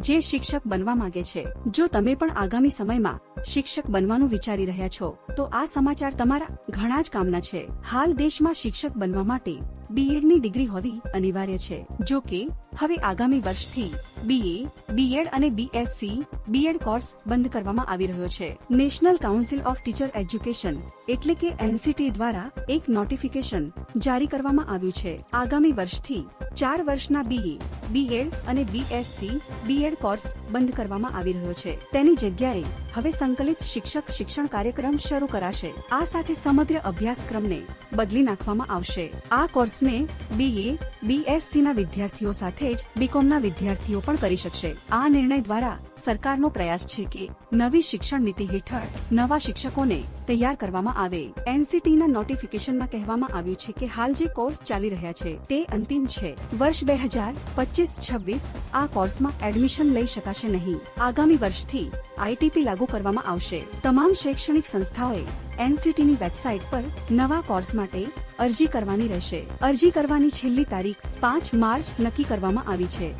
જે શિક્ષક બનવા માંગે છે. જો તમે પણ આગામી સમયમાં શિક્ષક બનવાનું વિચારી રહ્યા છો, તો આ સમાચાર તમારા ઘણા જ કામના છે. હાલ દેશમાં શિક્ષક બનવા માટે બીએડની ડિગ્રી હોવી અનિવાર્ય છે. જો કે, હવે આગામી વર્ષથી બીએ બીએડ અને બીએસસી બીએડ કોર્સ બંધ કરવામાં આવી રહ્યો છે. National council of teacher education એટલે કે એનસીટી દ્વારા એક નોટિફિકેશન જારી કરવામાં આવ્યું છે. આગામી વર્ષથી ચાર વર્ષના બીએ બીએડ અને બીએસસી બીએડ કોર્સ બંધ કરવામાં આવી રહ્યો છે. તેની જગ્યાએ હવે સંકલિત શિક્ષક શિક્ષણ કાર્યક્રમ શરૂ કરાશે. આ સાથે સમગ્ર અભ્યાસક્રમને બદલી નાખવામાં આવશે. આ કોર્સને બીએ બીએસસી ના વિદ્યાર્થીઓ સાથે જ બીકોમના વિદ્યાર્થીઓ પણ કરી શકશે. આ નિર્ણય દ્વારા સરકારનો પ્રયાસ છે કે નવી શિક્ષણ નીતિ હેઠળ નવા શિક્ષકોને તૈયાર કરવામાં આવે. એનસીટીના નોટિફિકેશનમાં કહેવામાં આવ્યું છે કે હાલ જે કોર્સ ચાલી રહ્યા છે, તે અંતિમ છે. વર્ષ બે હજાર પચીસ છવ્વીસ આ કોર્સમાં એડમિશન લઈ શકાશે નહીં. આગામી વર્ષથી આઈટીપી લાગુ કરવામાં આવશે. તમામ શૈક્ષણિક સંસ્થાઓએ એનસીટીની વેબસાઇટ પર નવા કોર્સ માટે અરજી કરવાની રહેશે. અરજી કરવાની છેલ્લી તારીખ પાંચ માર્ચ નક્કી કરવામાં આવી છે.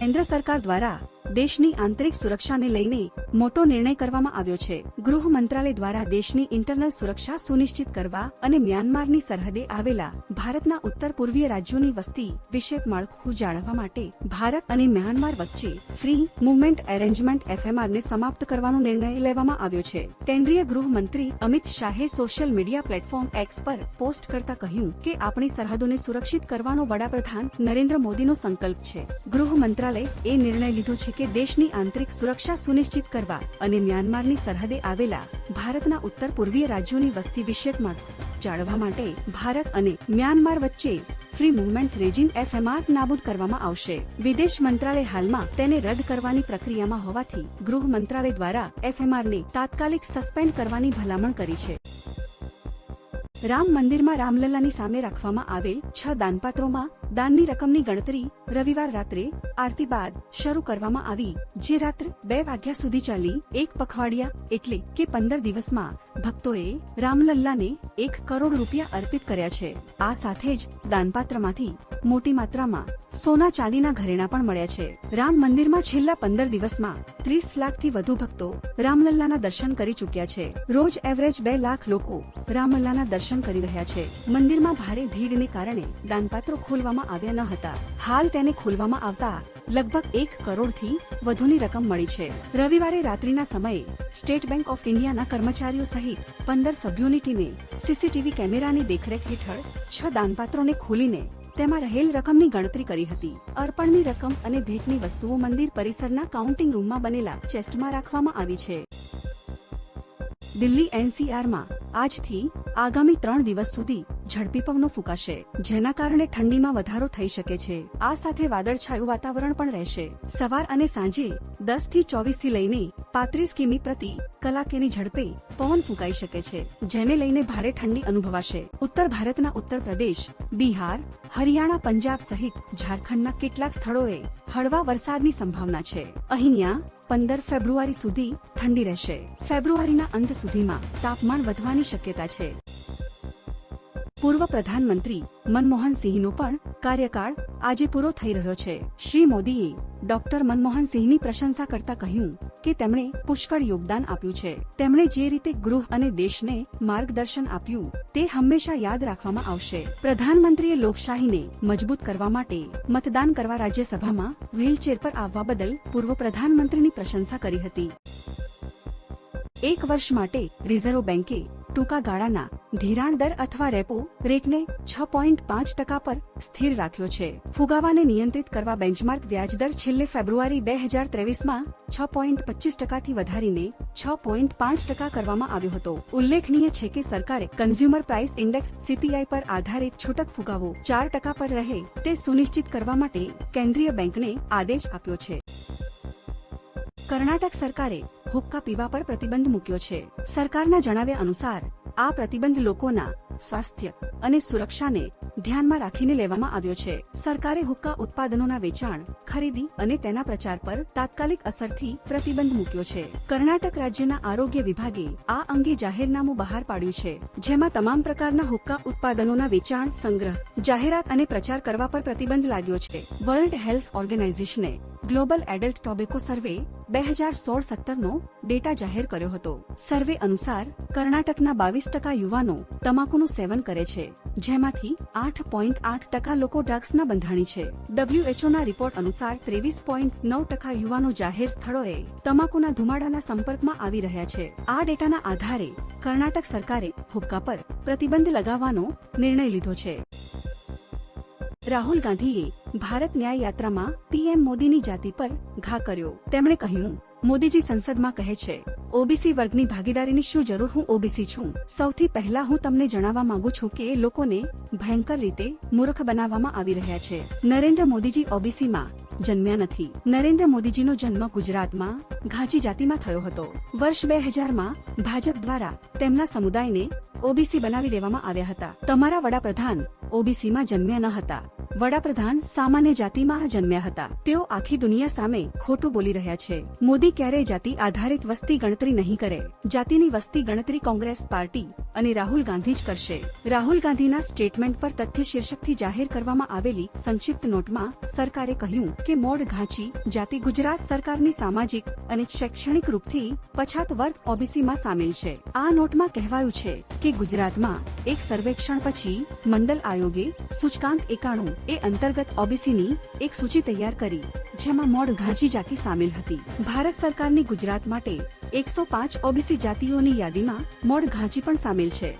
કેન્દ્ર સરકાર દ્વારા દેશની આંતરિક સુરક્ષાને લઈને મોટો નિર્ણય કરવામાં આવ્યો છે. ગૃહ મંત્રાલય દ્વારા દેશની ઇન્ટરનલ સુરક્ષા સુનિશ્ચિત કરવા અને મ્યાનમારની સરહદે આવેલા ભારતના ઉત્તર પૂર્વીય રાજ્યોની વસ્તી વિષયક માળખું જાળવવા માટે ભારત અને મ્યાનમાર વચ્ચે ફ્રી મુવમેન્ટ એરેન્જમેન્ટ એફએમઆર ને સમાપ્ત કરવાનો નિર્ણય લેવામાં આવ્યો છે. કેન્દ્રીય ગૃહમંત્રી અમિત શાહે સોશિયલ મીડિયા પ્લેટફોર્મ એક્સ પર પોસ્ટ કરતા કહ્યું કે આપણી સરહદોને સુરક્ષિત કરવાનો વડાપ્રધાન નરેન્દ્ર મોદીનો સંકલ્પ છે. ગૃહ મંત્રાલય એ નિર્ણય લીધો છે કે દેશની આંતરિક સુરક્ષા સુનિશ્ચિત કરવા અને મ્યાનમારની સરહદે આવેલા ભારતના ઉત્તર પૂર્વીય રાજ્યોની વસ્તી વિષયક માળખું જાળવવા માટે ભારત અને મ્યાનમાર વચ્ચે ફ્રી મુવમેન્ટ રેજીમ એફએમઆર નાબૂદ કરવામાં આવશે. વિદેશ મંત્રાલય હાલમાં તેને રદ કરવાની પ્રક્રિયામાં હોવાથી ગૃહ મંત્રાલય દ્વારા એફએમઆર ને તાત્કાલિક સસ્પેન્ડ કરવાની ભલામણ કરી છે. રામ મંદિરમાં રામલલ્લાની સામે રાખવામાં આવેલ છ દાનપાત્રોમાં દાનની રકમની ગણતરી રવિવાર રાત્રે આરતી બાદ શરૂ કરવામાં આવી, જે રાત્રે બે વાગ્યા સુધી ચાલી, એક પખવાડિયા એટલે કે પંદર દિવસમાં ભક્તોએ રામલલ્લાને એક કરોડ રૂપિયા અર્પિત કર્યા છે. આ સાથે જ દાનપાત્રમાંથી મોટી માત્રામાં સોના ચાંદીના ઘરેણા પણ મળ્યા છે. રામ મંદિરમાં છેલ્લા પંદર દિવસમાં ત્રીસ લાખથી વધુ ભક્તો રામલલ્લાના દર્શન કરી ચૂક્યા છે. રોજ એવરેજ બે લાખ લોકો રામલલ્લાના દર્શન કરી રહ્યા છે. મંદિરમાં ભારે ભીડને કારણે દાનપાત્રો ખોલવામાં આવ્યા ન હતા. હાલ તેને ખોલવામાં આવતા લગભગ એક કરોડથી વધુની રકમ મળી છે. રવિવારે રાત્રિના સમયે સ્ટેટ બેંક ઓફ ઇન્ડિયાના કર્મચારીઓ સહિત પંદર સભ્યોની ટીમે સીસીટીવી કેમેરાની દેખરેખ હેઠળ છ દાનપાત્રોને ખોલીને તેમાં રહેલ રકમની ગણતરી કરી હતી. અર્પણની રકમ અને ભેટની વસ્તુઓ મંદિર પરિસરના કાઉન્ટિંગ રૂમમાં બનેલા ચેસ્ટમાં રાખવામાં આવી છે. દિલ્હી એનસીઆરમાં આજથી આગામી ત્રણ દિવસ સુધી ઝડપી પવનો ફૂંકાશે, જેના કારણે ઠંડીમાં વધારો થઈ શકે છે. આ સાથે વાદળછાયું વાતાવરણ પણ રહેશે. સવાર અને સાંજે દસથી ચોવીસથી લઈને પાંત્રીસ કિમી પ્રતિ કલાકેની ઝડપે પવન ફૂંકાઈ શકે છે, જેને લઈને ભારે ઠંડી અનુભવાશે. ઉત્તર ભારતના ઉત્તર પ્રદેશ, બિહાર, હરિયાણા, પંજાબ સહિત ઝારખંડના કેટલાક સ્થળોએ હળવા વરસાદની સંભાવના છે. અહીંયા પંદર ફેબ્રુઆરી સુધી ઠંડી રહેશે. ફેબ્રુઆરીના અંત સુધીમાં તાપમાન વધવાની શક્યતા છે. પૂર્વ પ્રધાનમંત્રી મનમોહન સિંહનો પણ કાર્યકાળ આજે પૂરો થઈ રહ્યો છે. શ્રી મોદીએ ડોક્ટર મનમોહન સિંહની પ્રશંસા કરતા કહ્યું કે તેમણે પુષ્કળ યોગદાન આપ્યું છે. તેમણે જે રીતે ગૃહ અને દેશને માર્ગદર્શન આપ્યું તે હંમેશા યાદ રાખવામાં આવશે. પ્રધાનમંત્રીએ લોકશાહીને મજબૂત કરવા માટે મતદાન કરવા રાજ્યસભામાં વ્હીલચેર પર આવવા બદલ પૂર્વ પ્રધાનમંત્રીની પ્રશંસા કરી હતી. એક વર્ષ માટે રિઝર્વ બેન્કે ટૂંકા ગાળાના ધિરાણ દર અથવા રેપો રેટને છ પોઈન્ટ પાંચ ટકા પર સ્થિર રાખ્યો છે. ફુગાવાને નિયંત્રિત કરવા બેન્ચમાર્ક વ્યાજદર છેલ્લે ફેબ્રુઆરી બે હજાર ત્રેવીસમાં છ પોઈન્ટ પચીસ ટકાથી વધારીને છ પોઈન્ટ પાંચ ટકા કરવામાં આવ્યો હતો. ઉલ્લેખનીય છે કે સરકારે કન્ઝ્યુમર પ્રાઇસ ઇન્ડેક્સ સીપીઆઈ પર આધારિત છૂટક ફુગાવો ચાર ટકા પર રહે તે સુનિશ્ચિત કરવા માટે કેન્દ્રીય બેંકને આદેશ આપ્યો છે. કર્ણાટક સરકારે હુક્કા પીવા પર પ્રતિબંધ મૂક્યો છે. સરકારના જણાવ્યા અનુસાર, આ પ્રતિબંધ લોકોના સ્વાસ્થ્ય અને સુરક્ષાને ધ્યાનમાં રાખીને લેવામાં આવ્યો છે. સરકારે હુક્કા ઉત્પાદનોના વેચાણ, ખરીદી અને તેના પ્રચાર પર તાત્કાલિક અસરથી પ્રતિબંધ મૂક્યો છે. કર્ણાટક રાજ્યના આરોગ્ય વિભાગે આ અંગે જાહેરનામું બહાર પાડ્યું છે. જેમાં તમામ પ્રકારના હુક્કા ઉત્પાદનોના વેચાણ, સંગ્રહ, જાહેરાત અને પ્રચાર કરવા પર પ્રતિબંધ લાગ્યો છે. વર્લ્ડ હેલ્થ ઓર્ગેનાઇઝેશને ગ્લોબલ એડલ્ટ ટોબેકો સર્વે બે હજાર સોળ સત્તરનો ડેટા જાહેર કર્યો હતો. સર્વે અનુસાર, કર્ણાટકના બાવીસ ટકા યુવાનો તમાકુનું સેવન કરે છે, જેમાંથી આઠ પોઈન્ટ આઠ ટકા લોકો ડ્રગ્સના બંધાણી છે. ડબ્લ્યુએચઓના રિપોર્ટ અનુસાર, ત્રેવીસ પોઈન્ટ નવ ટકા યુવાનો જાહેર સ્થળોએ તમાકુના ધુમાડાના સંપર્કમાં આવી રહ્યા છે. આ ડેટાના આધારે કર્ણાટક સરકારે હુક્કા પર પ્રતિબંધ લગાવવાનો નિર્ણય લીધો છે. રાહુલ ગાંધીએ ભારત ન્યાય યાત્રામાં પીએમ મોદીની જાતિ પર ઘા કર્યો. તેમણે કહ્યું, મોદીજી સંસદમાં કહે છે, ઓબીસી વર્ગની ભાગીદારીની શું જરૂર? હું ઓબીસી છું. સૌથી પહેલા હું તમને જણાવવા માંગુ છું કે લોકોને ભયંકર રીતે મૂર્ખ બનાવવામાં આવી રહ્યા છે. નરેન્દ્ર મોદીજી ઓબીસીમાં જન્મ્યા નથી. નરેન્દ્ર મોદીજીનો જન્મ ગુજરાતમાં ઘાંચી જાતિમાં થયો હતો. વર્ષ બે હજારમાં ભાજપ દ્વારા તેમના સમુદાયને ઓબીસી બનાવી દેવામાં આવ્યા હતા. તમારા વડાપ્રધાન ઓબીસીમાં જન્મ્યા ન હતા. વડાપ્રધાન સામાન્ય જાતિમાં જન્મ્યા હતા. તેઓ આખી દુનિયા સામે ખોટું બોલી રહ્યા છે. મોદી ક્યારેય જાતિ આધારિત વસ્તી ગણતરી નહીં કરે. જાતિની વસ્તી ગણતરી કોંગ્રેસ પાર્ટી અને રાહુલ ગાંધી જ કરશે. રાહુલ ગાંધીના સ્ટેટમેન્ટ પર તથ્ય શીર્ષકથી જાહેર કરવામાં આવેલી સંક્ષિપ્ત નોટમાં સરકારે કહ્યું કે મોડ ઘાંચી, જાતિ ગુજરાત સરકારની સામાજિક અને શૈક્ષણિક રૂપથી પછાત વર્ગ ઓબીસીમાં સામેલ છે. આ નોટમાં કહેવાયું છે કે ગુજરાતમાં એક સર્વેક્ષણ પછી મંડલ આયોગે સૂચકાંક એકાણું એ અંતર્ગત ઓબીસીની એક સૂચિ તૈયાર કરી. જેમાં મોડ ઘાંચી જાતિ સામેલ હતી. ભારત સરકારની ગુજરાત માટે એકસો પાંચ ઓબીસી જાતિઓની યાદીમાં મોડ ઘાંચી પણ સામેલ છે.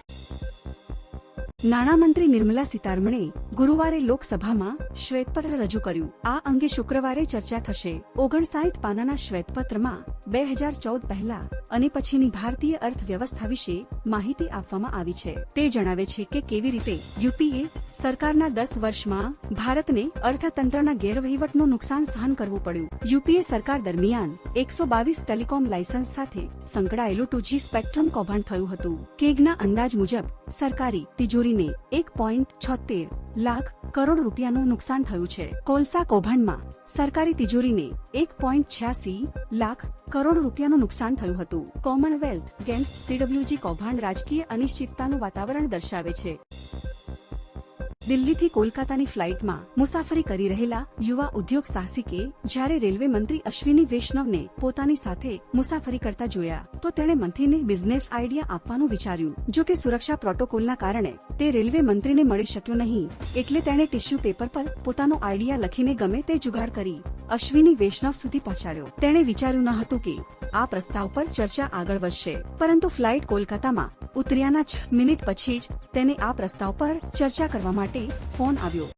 નાણામંત્રી નિર્મલા સીતારમણે ગુરુવારે લોકસભામાં શ્વેતપત્ર રજૂ કર્યું. આ અંગે શુક્રવારે ચર્ચા થશે. ઓગણસાઠ પાનાના શ્વેતપત્રમાં બે હજાર ચૌદ પહેલા અને પછીની ભારતીય અર્થવ્યવસ્થા વિશે માહિતી આપવામાં આવી છે. તે જણાવે છે કે કેવી રીતે યુપીએ સરકારના દસ વર્ષમાં ભારતને અર્થતંત્રના ગેરવહીવટનું નુકસાન સહન કરવું પડ્યું. યુપીએ સરકાર દરમિયાન એકસો બાવીસ ટેલિકોમ લાયસન્સ સાથે સંકળાયેલું ટુજી સ્પેક્ટ્રમ કૌભાંડ થયું હતું. કેગના અંદાજ મુજબ સરકારી તિજોરીને એક પોઈન્ટ છોતેર લાખ કરોડ રૂપિયાનું નુકસાન થયું છે. કોલસા કૌભાંડમાં સરકારી તિજોરીને એક પોઈન્ટ છ્યાસી લાખ કરોડ રૂપિયાનું નુકસાન થયું હતું. કોમનવેલ્થ ગેમ્સ સીડબ્લ્યુજી કૌભાંડ રાજકીય અનિશ્ચિતતાનું વાતાવરણ દર્શાવે છે. દિલ્હીથી કોલકાતાની ફ્લાઇટમાં મુસાફરી કરી રહેલા યુવા ઉદ્યોગ સાહસિકે જ્યારે રેલવે મંત્રી અશ્વિની વૈષ્ણવને પોતાની સાથે મુસાફરી કરતા જોયા તો તેણે મંત્રીને બિઝનેસ આઈડિયા આપવાનું વિચાર્યું. જો કે સુરક્ષા પ્રોટોકોલના કારણે તે રેલવે મંત્રીને મળી શક્યો નહીં, એટલે તેણે ટિશ્યુ પેપર પર પોતાનો આઈડિયા લખીને ગમે તે જુગાડ કરી અશ્વિની વૈષ્ણવ સુધી પહોંચાડ્યો. તેણે વિચાર્યું ન હતું કે આ પ્રસ્તાવ પર ચર્ચા આગળ વધશે. પરંતુ ફ્લાઇટ કોલકાતામાં ઉતર્યાના છ મિનિટ પછી જ તેને આ પ્રસ્તાવ પર ચર્ચા કરવા માટે ફોન આવ્યો.